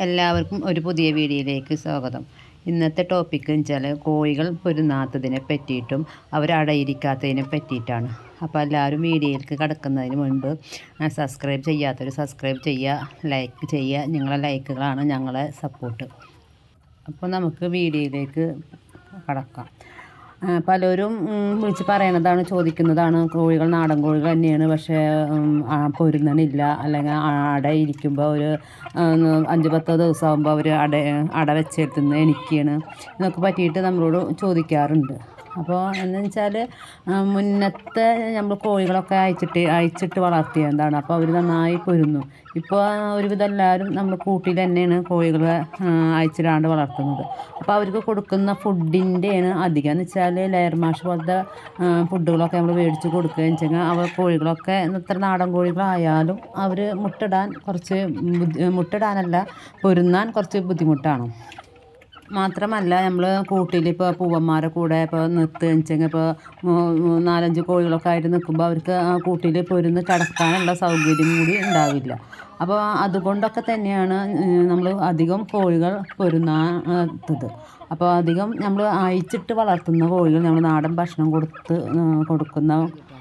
എല്ലാവർക്കും ഒരു പുതിയ വീഡിയോയിലേക്ക് സ്വാഗതം. ഇന്നത്തെ ടോപ്പിക്ക് വെച്ചാൽ കോഴികൾ പൊരുന്നാത്തതിനെ പറ്റിയിട്ടും അവരടയിരിക്കാത്തതിനെ പറ്റിയിട്ടാണ്. അപ്പോൾ എല്ലാവരും വീഡിയോയിലേക്ക് കടക്കുന്നതിന് മുൻപ് സബ്സ്ക്രൈബ് ചെയ്യാത്തവർ സബ്സ്ക്രൈബ് ചെയ്യുക ലൈക്ക് ചെയ്യുക. നിങ്ങളെ ലൈക്കുകളാണ് ഞങ്ങളെ സപ്പോർട്ട് അപ്പോൾ നമുക്ക് വീഡിയോയിലേക്ക് കടക്കാം. പലരും വിളിച്ച് പറയണതാണ് ചോദിക്കുന്നതാണ്. കോഴികൾ നാടൻ കോഴികൾ തന്നെയാണ്. പക്ഷേ പൊരുന്നനില്ല അല്ലെങ്കിൽ അട ഇരിക്കുമ്പോൾ ഒരു അഞ്ച് പത്തോ ദിവസം ആകുമ്പോൾ അവർ അട അട വെച്ചെത്തുന്നത് എനിക്കാണ്. എന്നൊക്കെ പറ്റിയിട്ട് നമ്മളോട് ചോദിക്കാറുണ്ട്. അപ്പോൾ എന്ന് വെച്ചാൽ മുന്നത്തെ നമ്മൾ കോഴികളൊക്കെ അയച്ചിട്ട് അയച്ചിട്ട് വളർത്തിയതാണ് അപ്പോൾ അവർ നന്നായി പൊരുന്നു ഇപ്പോൾ ഒരുവിധം എല്ലാവരും നമ്മൾ കൂട്ടിൽ തന്നെയാണ് കോഴികളെ അയച്ചിടാണ്ട് വളർത്തുന്നത്. അപ്പോൾ അവർക്ക് കൊടുക്കുന്ന ഫുഡിന്റെയാണ് അധികം. എന്ന് വെച്ചാൽ ലെയർ മാഷ് പോലത്തെ ഫുഡുകളൊക്കെ നമ്മൾ മേടിച്ച് കൊടുക്കുകയും വെച്ചാൽ അവർ കോഴികളൊക്കെ ഇത്ര നാടൻ കോഴികളായാലും അവർ മുട്ടിടാൻ കുറച്ച് മുട്ടിടാനല്ല പൊരുന്നാൻ കുറച്ച് ബുദ്ധിമുട്ടാണ്. മാത്രമല്ല നമ്മൾ കൂട്ടിൽ ഇപ്പോൾ പൂവന്മാരെ കൂടെ ഇപ്പോൾ നിർത്തുകയെന്ന് വെച്ചെങ്കിൽ ഇപ്പോൾ നാലഞ്ച് കോഴികളൊക്കെ ആയിട്ട് നിൽക്കുമ്പോൾ അവർക്ക് ആ കൂട്ടിൽ പൊരുന്ന് കിടക്കാനുള്ള സൗകര്യം കൂടി ഉണ്ടാവില്ല. അപ്പോൾ അതുകൊണ്ടൊക്കെ തന്നെയാണ് നമ്മൾ അധികം കോഴികൾ പൊരുന്നാത്തത്. അപ്പോൾ അധികം നമ്മൾ അയച്ചിട്ട് വളർത്തുന്ന കോഴികൾ നമ്മൾ നാടൻ ഭക്ഷണം കൊടുത്ത് കൊടുക്കുന്ന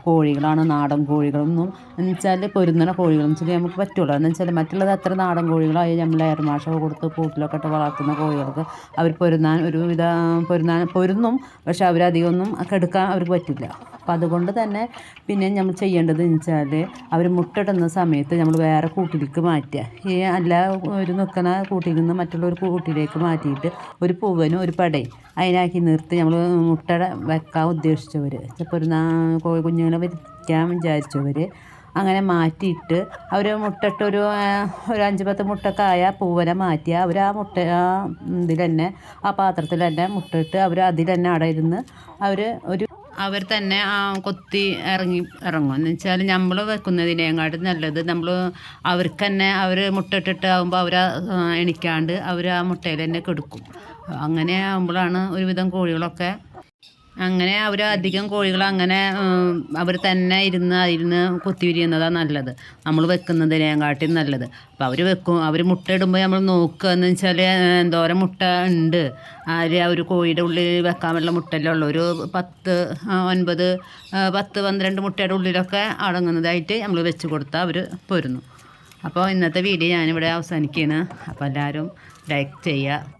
കോഴികളാണ് നാടൻ കോഴികളൊന്നും. എന്ന് വെച്ചാൽ പൊരുന്നണ കോഴികളെന്ന് വെച്ചാൽ നമുക്ക് പറ്റുള്ളൂ. എന്ന് വെച്ചാൽ മറ്റുള്ളത് അത്ര നാടൻ കോഴികളായി നമ്മൾ എയർമാഷൊക്കെ കൊടുത്ത് കൂട്ടിലൊക്കെ ഇട്ട് വളർത്തുന്ന കോഴികൾക്ക് അവർ പൊരുന്നാൻ ഒരുവിധ പൊരുന്നാൻ പൊരുന്നും പക്ഷെ അവരധികമൊന്നും കെടുക്കാൻ അവർക്ക് പറ്റില്ല. അപ്പം അതുകൊണ്ട് തന്നെ പിന്നെ നമ്മൾ ചെയ്യേണ്ടത് എന്ന് വെച്ചാൽ അവർ മുട്ടിടുന്ന സമയത്ത് നമ്മൾ വേറെ കൂട്ടിലേക്ക് മാറ്റുക. ഈ അല്ല ഒരു നിൽക്കുന്ന കൂട്ടിൽ നിന്ന് മറ്റുള്ള ഒരു കൂട്ടിലേക്ക് മാറ്റിയിട്ട് ഒരു പൂവനും ഒരു പടയും അതിനാക്കി നിർത്തി നമ്മൾ മുട്ട വെക്കാൻ ഉദ്ദേശിച്ചവർ ചിലപ്പോൾ ഒരു നാ കോഴി കുഞ്ഞുങ്ങളെ വിരിക്കാൻ വിചാരിച്ചവർ അങ്ങനെ മാറ്റിയിട്ട് അവർ മുട്ടട്ടൊരു ഒരു അഞ്ച് പത്ത് മുട്ടക്കായ പൂവനെ മാറ്റിയ അവർ ആ മുട്ട ആ ഇതിൽ തന്നെ ആ പാത്രത്തിൽ തന്നെ മുട്ടിട്ട് അവർ അതിൽ തന്നെ അവിടെ ഇരുന്ന് അവർ ഒരു അവർ തന്നെ ആ കൊത്തി ഇറങ്ങി ഇറങ്ങും. എന്ന് വെച്ചാൽ നമ്മൾ വെക്കുന്നതിനേക്കാട്ടും നല്ലത് നമ്മൾ അവർക്ക് തന്നെ അവർ മുട്ടിട്ടിട്ട് ആകുമ്പോൾ അവർ എണിക്കാണ്ട് അവർ ആ മുട്ടയിൽ തന്നെ കെടുക്കും. അങ്ങനെ ആകുമ്പോഴാണ് ഒരുവിധം കോഴികളൊക്കെ അങ്ങനെ അവർ അധികം കോഴികൾ അങ്ങനെ അവർ തന്നെ ഇരുന്ന് ഇരുന്ന് കൊത്തി വിരിയുന്നതാണ് നല്ലത്. നമ്മൾ വെക്കുന്നതിനെക്കാട്ടിയും നല്ലത്. അപ്പോൾ അവർ വെക്കും അവർ മുട്ട ഇടുമ്പോൾ നമ്മൾ നോക്കുക എന്ന് വെച്ചാൽ എന്തോരം മുട്ട ഉണ്ട്. അതിൽ ഒരു കോഴിയുടെ ഉള്ളിൽ വെക്കാനുള്ള മുട്ടല്ലേ ഉള്ളൂ. ഒരു പത്ത് ഒൻപത് പത്ത് പന്ത്രണ്ട് മുട്ടയുടെ ഉള്ളിലൊക്കെ അടങ്ങുന്നതായിട്ട് നമ്മൾ വെച്ച് കൊടുത്താൽ അവർ പോരുന്നു. അപ്പോൾ ഇന്നത്തെ വീഡിയോ ഞാനിവിടെ അവസാനിക്കുകയാണ്. അപ്പോൾ എല്ലാവരും ലൈക്ക് ചെയ്യുക.